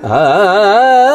啊啊啊啊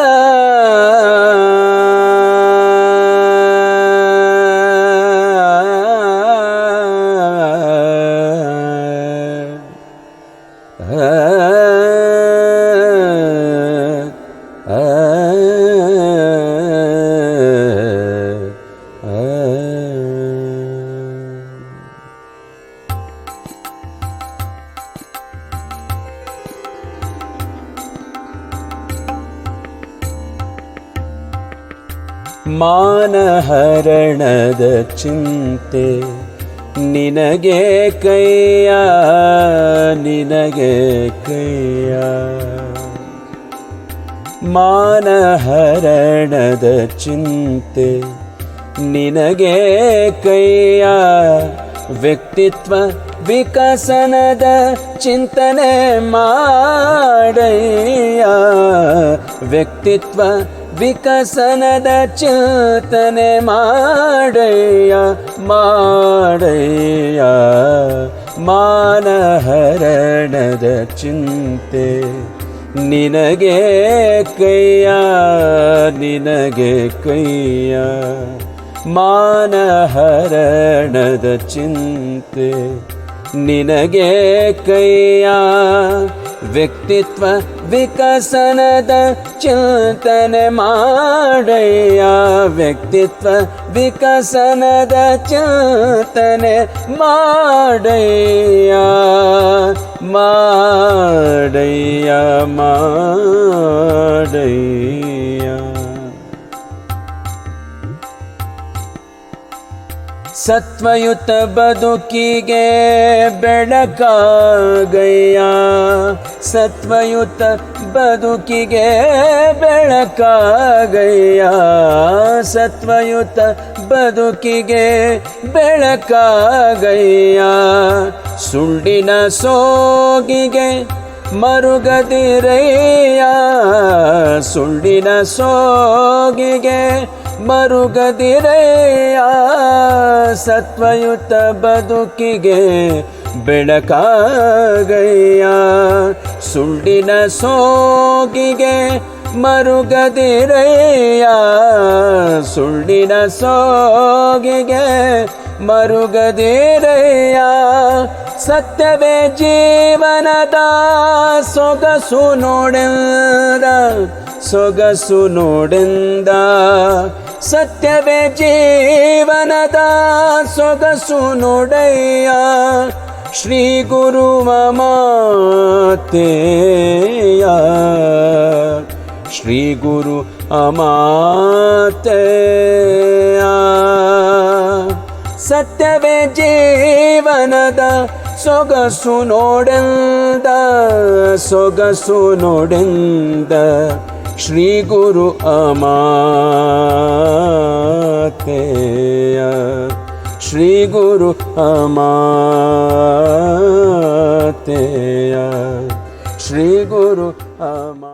ಮಾನಹರಣದ ಚಿಂತೆ. ನಿನಗೆ ಕೈಯ ನಿನಗೆ ಕೈಯ. ಮಾನಹರಣದ ಚಿಂತೆ. ನಿನಗೆ ಕೈಯ, ವ್ಯಕ್ತಿತ್ವ ವಿಕಸನದ ಚಿಂತನೆ ಮಾಡಯ್ಯ. ವ್ಯಕ್ತಿತ್ವ ವಿಕಸನದ ಚಿಂತನೆ ಮಾಡಯ್ಯ ಮಾಡಯ್ಯ. ಮಾನಹರಣದ ಚಿಂತೆ ನಿನಗೆ ಕೈಯ ನಿನಗೆ ಕೈಯ. ಮಾನಹರಣದ ಚಿಂತೆ ನಿನಗೆ ಕೈಯ ವ್ಯಕ್ತಿತ್ವ ವಿಕಸನದ ಚಿಂತನೆ ಮಾಡಯ್ಯ ವ್ಯಕ್ತಿತ್ವ ವಿಕಸನದ ಚಿಂತನೆ ಮಾಡಯ್ಯ ಮಾಡಯ್ಯ ಮಾಡಯ್ಯ ಸತ್ವಯುತ ಬದುಕಿಗೆ ಬೆಳಕಾಗಯ್ಯ. ಸತ್ವಯುತ ಬದುಕಿಗೆ ಬೆಳಕಾಗಯ್ಯ. ಸತ್ವಯುತ ಬದುಕಿಗೆ ಬೆಳಕಾಗಯ್ಯ. ಸುಳ್ಳಿನ ಸೋಗಿಗೆ ಮರುಗದಿರಯ್ಯ. ಸುಳ್ಳಿನ ಸೋಗಿಗೆ ಮರುಗದಿರಯ್ಯ ಸತ್ವಯುತ ಬದುಕಿಗೆ ಬೆಳಕಾಗಯ್ಯ. ಸುಳ್ಳಿನ ಸೋಗಿಗೆ ಮರುಗದಿರೆಯ ಸುಳ್ಳಿನ ಸೋಗಿಗೆ ಮರುಗದಿರೆಯ ಸತ್ಯವೇ ಜೀವನದ ಸೊಗಸು ನೋಡೆಂದ ಸೊಗಸು ನೋಡೆಂದ. ಸತ್ಯವೇ ಜೀವನದ ಸೊಗಸು ನೋಡಯ್ಯ. ಶ್ರೀ ಗುರುವ ಮಾತೆಯ. ಶ್ರೀ ಗುರು ಅಮಾತೆಯ. ಸತ್ಯವೇ ಜೀವನದ ಸೊಗಸು ನೋಡೆಂದ ಸೊಗಸು ನೋಡೆಂದ. ಶ್ರೀ ಗುರು ಅಮಾತೆಯ ಶ್ರೀ ಗುರು ಅಮಾತೆಯ ಶ್ರೀ ಗುರು ಅಮಾ